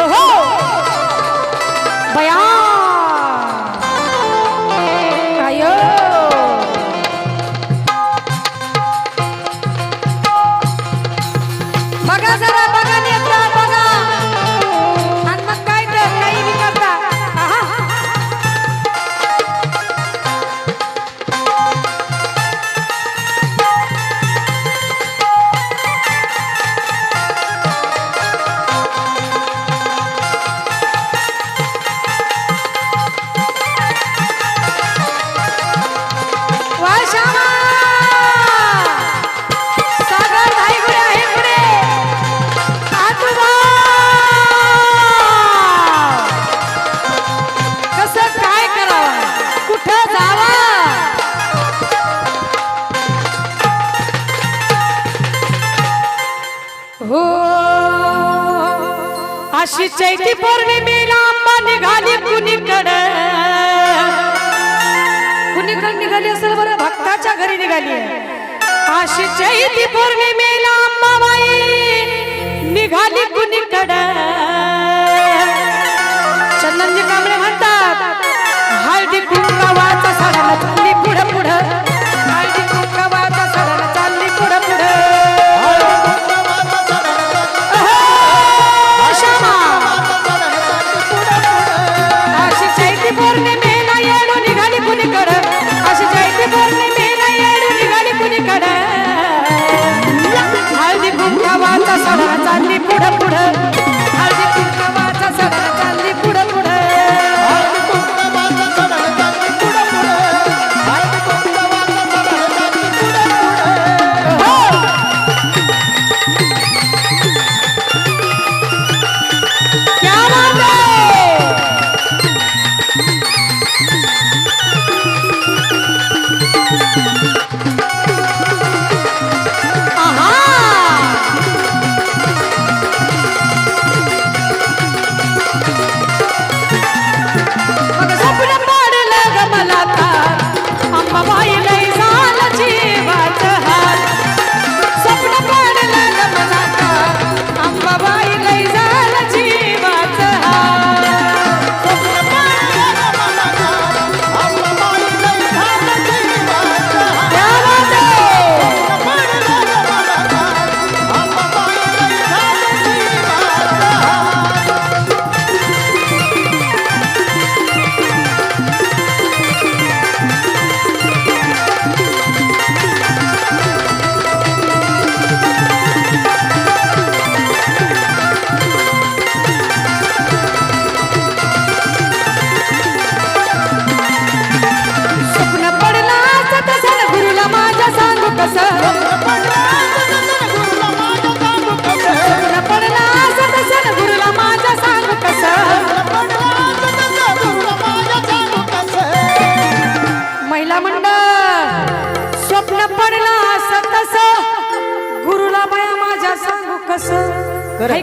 Oh! अशी चैती पौर्णिमेला अम्मा निघाली कुणीकडे. कुणीकडे निघाली असेल बरं? भक्ताच्या घरी निघाली. अशी चैती पौर्णिमेला अम्मा बाई निघाली कुणीकडे. चंदनजी कांबळे म्हणतात हळदी कुंकवाचा सडा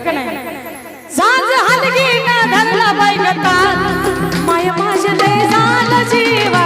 का नाही? सांज हलगी ना धरला बैल माय माझे दे झालं जीवा